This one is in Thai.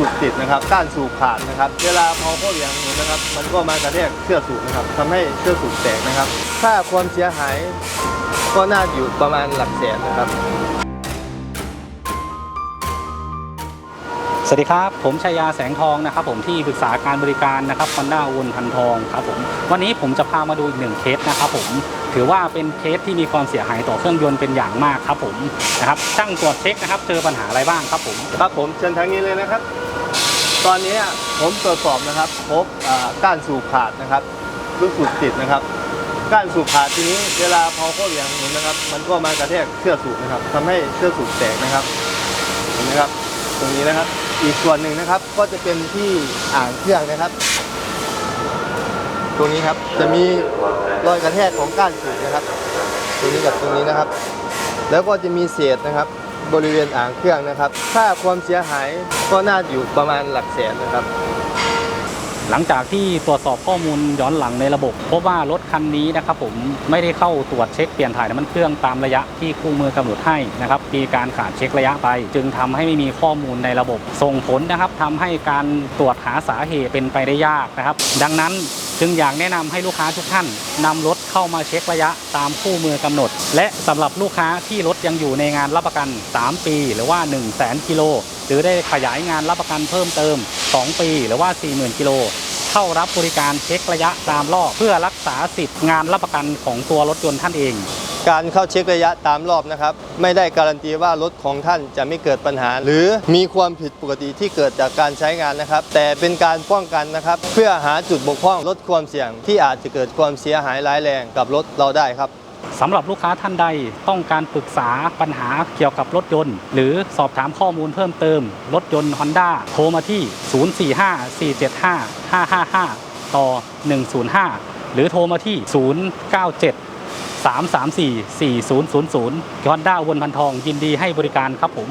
สูบติดนะครับก้านสูบขาดนะครับ เวลาพอเข้าเหวี่ยงหมุนนะครับ มันก็มากระแทกเชือกสูบนะครับทำให้เชือกสูบแตกนะครับ ถ้าความเสียหายก็น่าอยู่ประมาณหลักแสนนะครับ สวัสดีครับ ผมชายาแสงทองนะครับ ผมที่ปรึกษาการบริการนะครับคอนด้าวนพันทองครับผมวันนี้ผมจะพามาดูอีกหนึ่งเคสนะครับผมถือว่าเป็นเคสที่มีความเสียหายต่อเครื่องยนต์เป็นอย่างมากครับผมนะครับช่างตรวจเช็คนะครับ เจอปัญหาอะไรบ้างครับผม ครับผมเชิญทางนี้เลยนะครับ ตอนนี้ผมตรวจสอบนะครับพบก้านสูบขาดนะครับลูกสูบติดนะครับก้านสูบขาดทีนี้เวลาพอเข้าเหวี่ยงหมุนนะครับ มันก็มากระแทกเชือกสูบนะครับทำให้เชือกสูบแตกนะครับเห็นไหมครับ ตรงนี้นะครับ อีกส่วนหนึ่งนะครับก็จะเป็นที่อ่างเครื่องนะครับ ตรงนี้ครับจะมีรอยกระแทกของก้านสูบนะครับ ตรงนี้กับตรงนี้นะครับ แล้วก็จะมีเศษนะครับ บริเวณอ่างเครื่องนะครับ ค่าความเสียหายก็น่าอยู่ประมาณหลักแสนนะครับ หลังจากที่ตรวจสอบข้อมูลย้อนหลังในระบบพบว่ารถคันนี้นะครับผมไม่ได้เข้าตรวจเช็คเปลี่ยนถ่ายน้ำมันเครื่องตามระยะที่คู่มือกำหนดให้นะครับมีการขาดเช็คระยะไป จึงทำให้ไม่มีข้อมูลในระบบส่งผลนะครับทำให้การตรวจหาสาเหตุเป็นไปได้ยากนะครับ ดังนั้น จึงอยากแนะนำให้ลูกค้าทุกท่านนำรถเข้ามาเช็คระยะตามคู่มือกำหนด และสำหรับลูกค้าที่รถยังอยู่ในงานรับประกัน 3 ปี หรือว่า 1 0 0 0 0แกิโลหรือได้ขยายงานรับประกันเพิ่มเติม 2 ปี หรือว่า 40,000กิโลเข้ารับบริการเช็คระยะตามรอบเพื่อรักษาสิทธิ์งานรับประกันของตัวรถยนต์ท่านเอง การเข้าเช็คระยะตามรอบนะครับ ไม่ได้การันตีว่ารถของท่านจะไม่เกิดปัญหา หรือมีความผิดปกติที่เกิดจากการใช้งานนะครับ แต่เป็นการป้องกันนะครับ เพื่อหาจุดบกพร่องลดความเสี่ยง ที่อาจจะเกิดความเสียหายร้ายแรงกับรถเราได้ครับสำหรับลูกค้าท่านใดต้องการปรึกษาปัญหาเกี่ยวกับรถยนต์ หรือสอบถามข้อมูลเพิ่มเติม รถยนต์ Honda โทรมาที่ 0454755555ต่อ 105 หรือโทรมาที่ 097 334 4000 Honda วนพันทองยินดีให้บริการครับผม